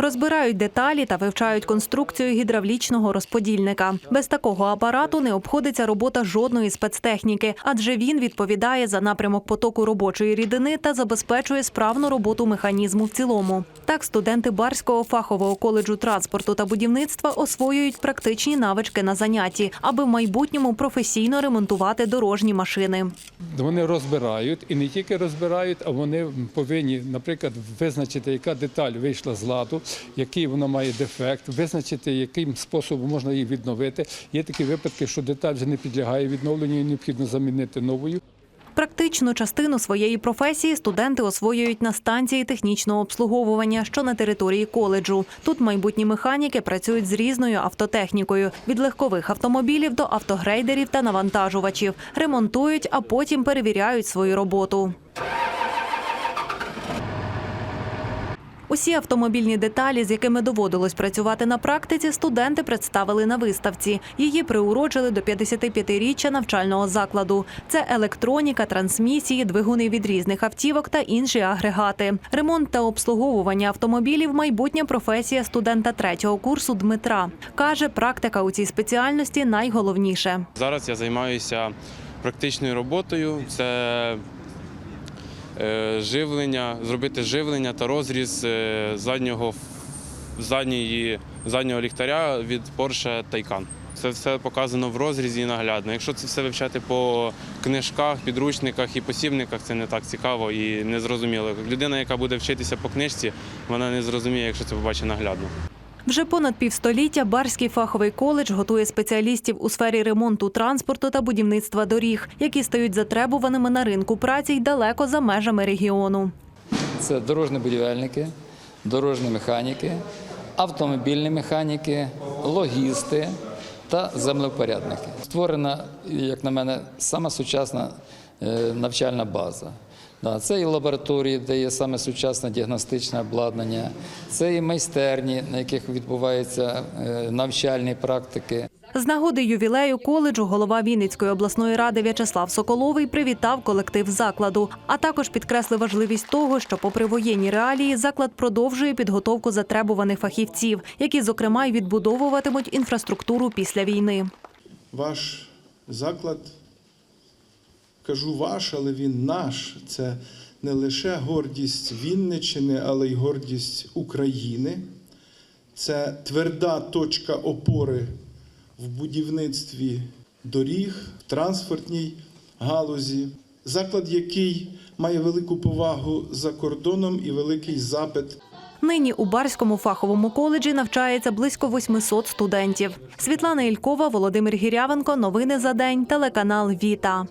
Розбирають деталі та вивчають конструкцію гідравлічного розподільника. Без такого апарату не обходиться робота жодної спецтехніки, адже він відповідає за напрямок потоку робочої рідини та забезпечує справну роботу механізму в цілому. Так, студенти Барського фахового коледжу транспорту та будівництва освоюють практичні навички на занятті, аби в майбутньому професійно ремонтувати дорожні машини. Вони розбирають і не тільки розбирають, а вони повинні, наприклад, визначити, яка деталь вийшла з ладу, який вона має дефект, визначити, яким способом можна її відновити. Є такі випадки, що деталь вже не підлягає відновленню, і необхідно замінити новою. Практичну частину своєї професії студенти освоюють на станції технічного обслуговування, що на території коледжу. Тут майбутні механіки працюють з різною автотехнікою від легкових автомобілів до автогрейдерів та навантажувачів, ремонтують, а потім перевіряють свою роботу. Усі автомобільні деталі, з якими доводилось працювати на практиці, студенти представили на виставці. Її приурочили до 55-річчя навчального закладу. Це електроніка, трансмісії, двигуни від різних автівок та інші агрегати. Ремонт та обслуговування автомобілів майбутня професія студента третього курсу Дмитра. Каже, практика у цій спеціальності найголовніше. Зараз я займаюся практичною роботою. Це живлення, зробити живлення та розріз е, заднього, задньої, заднього ліхтаря від Porsche Taycan. Це все показано в розрізі і наглядно. Якщо це все вивчати по книжках, підручниках і посібниках, це не так цікаво і не зрозуміло. Людина, яка буде вчитися по книжці, вона не зрозуміє, якщо це побачить наглядно. Вже понад півстоліття Барський фаховий коледж готує спеціалістів у сфері ремонту транспорту та будівництва доріг, які стають затребуваними на ринку праці й далеко за межами регіону. Це дорожні будівельники, дорожні механіки, автомобільні механіки, логісти та землевпорядники. Створена, як на мене, сама сучасна е, навчальна база. Да, Це і лабораторії, де є саме сучасне діагностичне обладнання, це і майстерні, на яких відбуваються е, навчальні практики. З нагоди ювілею коледжу голова Вінницької обласної ради В'ячеслав Соколовий привітав колектив закладу, а також підкреслив важливість того, що, попри воєнні реалії, заклад продовжує підготовку затребуваних фахівців, які, зокрема, й відбудовуватимуть інфраструктуру після війни. Ваш заклад, кажу ваш, але він наш. Це не лише гордість Вінниччини, але й гордість України. Це тверда точка опори в будівництві доріг, в транспортній галузі. Заклад, який має велику повагу за кордоном і великий запит Нині у Барському фаховому коледжі навчається близько 800 студентів. Світлана Ількова, Володимир Гірявенко. Новини за день. Телеканал Віта.